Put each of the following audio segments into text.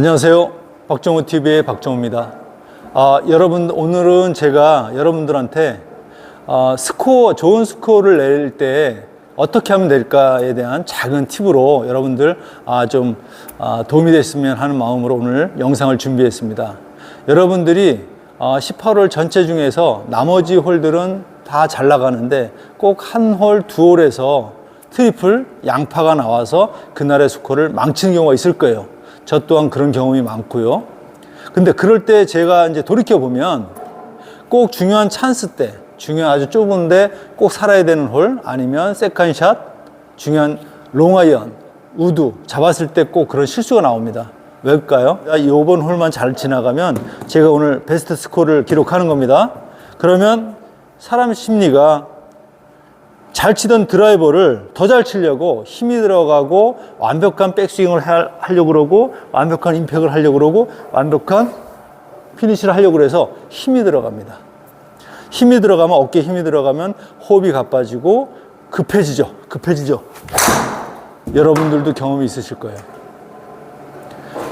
안녕하세요. 박정우 TV의 박정우입니다. 아, 여러분 오늘은 제가 여러분들한테 아, 스코어 좋은 스코어를 낼 때 어떻게 하면 될까에 대한 작은 팁으로 여러분들 아, 좀 아, 도움이 됐으면 하는 마음으로 오늘 영상을 준비했습니다. 여러분들이 아, 18홀 전체 중에서 나머지 홀들은 다 잘 나가는데 꼭 한 홀, 두 홀에서 트리플 양파가 나와서 그날의 스코어를 망치는 경우가 있을 거예요. 저 또한 그런 경험이 많고요. 근데 그럴 때 제가 이제 돌이켜 보면 꼭 중요한 찬스 때, 중요한 아주 좁은데 꼭 살아야 되는 홀 아니면 세컨샷, 중요한 롱아이언, 우드 잡았을 때 꼭 그런 실수가 나옵니다. 왜일까요? 이번 홀만 잘 지나가면 제가 오늘 베스트 스코어를 기록하는 겁니다. 그러면 사람 심리가 잘 치던 드라이버를 더 잘 치려고 힘이 들어가고 완벽한 백스윙을 하- 하려고 그러고 완벽한 임팩을 하려고 그러고 완벽한 피니시를 하려고 그래서 힘이 들어갑니다. 힘이 들어가면 어깨에 힘이 들어가면 호흡이 가빠지고 급해지죠. 급해지죠. 여러분들도 경험이 있으실 거예요.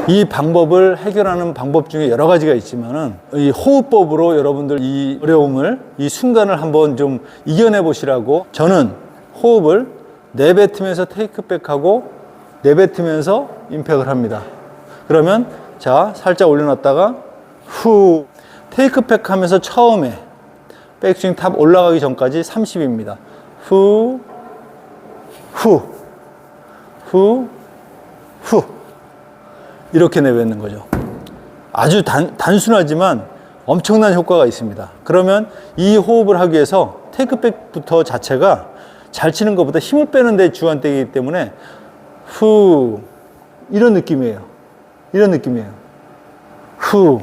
이 방법을 해결하는 방법 중에 여러 가지가 있지만은 이 호흡법으로 여러분들 이 어려움을 이 순간을 한번 좀 이겨내 보시라고 저는 호흡을 내뱉으면서 테이크백하고 내뱉으면서 임팩을 합니다. 그러면 자 살짝 올려놨다가 후 테이크백 하면서 처음에 백스윙 탑 올라가기 전까지 30입니다. 후, 후, 후, 후. 이렇게 내뱉는 거죠. 아주 단, 단순하지만 엄청난 효과가 있습니다. 그러면 이 호흡을 하기 위해서 테이크백부터 자체가 잘 치는 것보다 힘을 빼는 데 주안되기 때문에 후 이런 느낌이에요. 이런 느낌이에요. 후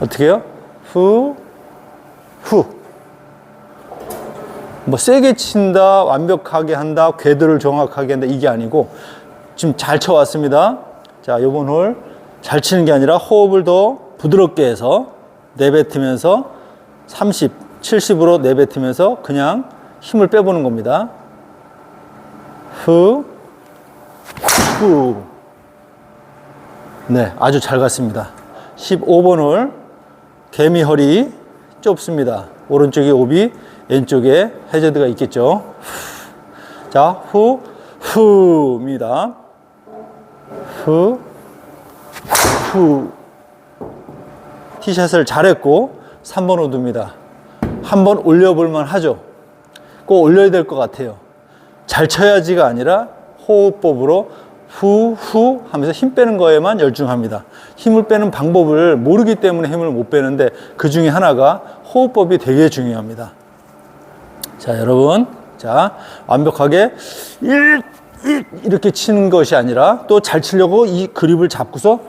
어떻게 해요? 후 후. 뭐 세게 친다, 완벽하게 한다, 궤도를 정확하게 한다 이게 아니고 지금 잘 쳐왔습니다. 자, 요번 홀 잘 치는 게 아니라 호흡을 더 부드럽게 해서 내뱉으면서 30, 70으로 내뱉으면서 그냥 힘을 빼보는 겁니다. 후, 후. 네, 아주 잘 갔습니다. 15번 홀 개미 허리 좁습니다. 오른쪽에 오비, 왼쪽에 해저드가 있겠죠. 자, 후, 후입니다. 후, 후. 티샷을 잘했고, 3번 우드입니다. 한번 올려볼만 하죠. 꼭 올려야 될 것 같아요. 잘 쳐야지가 아니라 호흡법으로 후, 후 하면서 힘 빼는 거에만 열중합니다. 힘을 빼는 방법을 모르기 때문에 힘을 못 빼는데 그 중에 하나가 호흡법이 되게 중요합니다. 자, 여러분. 자, 완벽하게 일, 일, 이렇게 치는 것이 아니라 또 잘 치려고 이 그립을 잡고서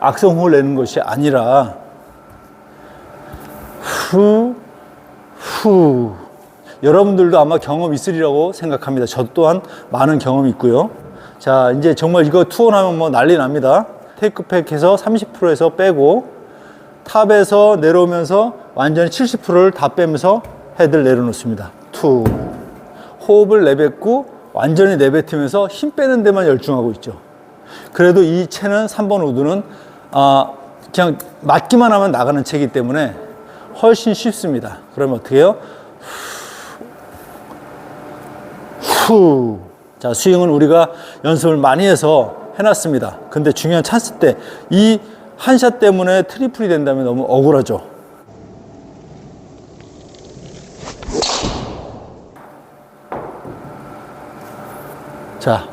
악성호를 내는 것이 아니라 후, 후. 여러분들도 아마 경험 있으리라고 생각합니다. 저 또한 많은 경험이 있고요. 자, 이제 정말 이거 투혼하면 뭐 난리 납니다. 테이크팩해서 30%에서 빼고 탑에서 내려오면서 완전히 70%를 다 빼면서 헤드를 내려놓습니다. 투. 호흡을 내뱉고 완전히 내뱉으면서 힘 빼는 데만 열중하고 있죠. 그래도 이 채는 3번 우드는 아, 그냥 맞기만 하면 나가는 채이기 때문에 훨씬 쉽습니다. 그러면 어떻게 해요? 후. 자, 스윙은 우리가 연습을 많이 해서 해놨습니다. 근데 중요한 찬스 때 이 한 샷 때문에 트리플이 된다면 너무 억울하죠. 자,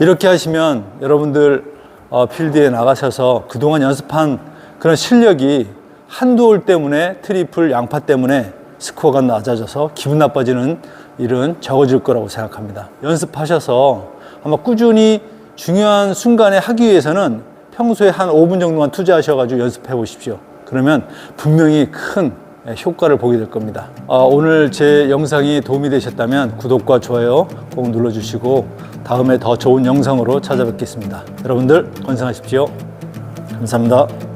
이렇게 하시면 여러분들 어, 필드에 나가셔서 그동안 연습한 그런 실력이 한두 홀 때문에 트리플 양파 때문에 스코어가 낮아져서 기분 나빠지는 일은 적어질 거라고 생각합니다. 연습하셔서 아마 꾸준히 중요한 순간에 하기 위해서는 평소에 한 5분 정도만 투자하셔가지고 연습해 보십시오. 그러면 분명히 큰 효과를 보게 될 겁니다. 아, 오늘 제 영상이 도움이 되셨다면 구독과 좋아요 꼭 눌러주시고 다음에 더 좋은 영상으로 찾아뵙겠습니다. 여러분들 건강하십시오. 감사합니다.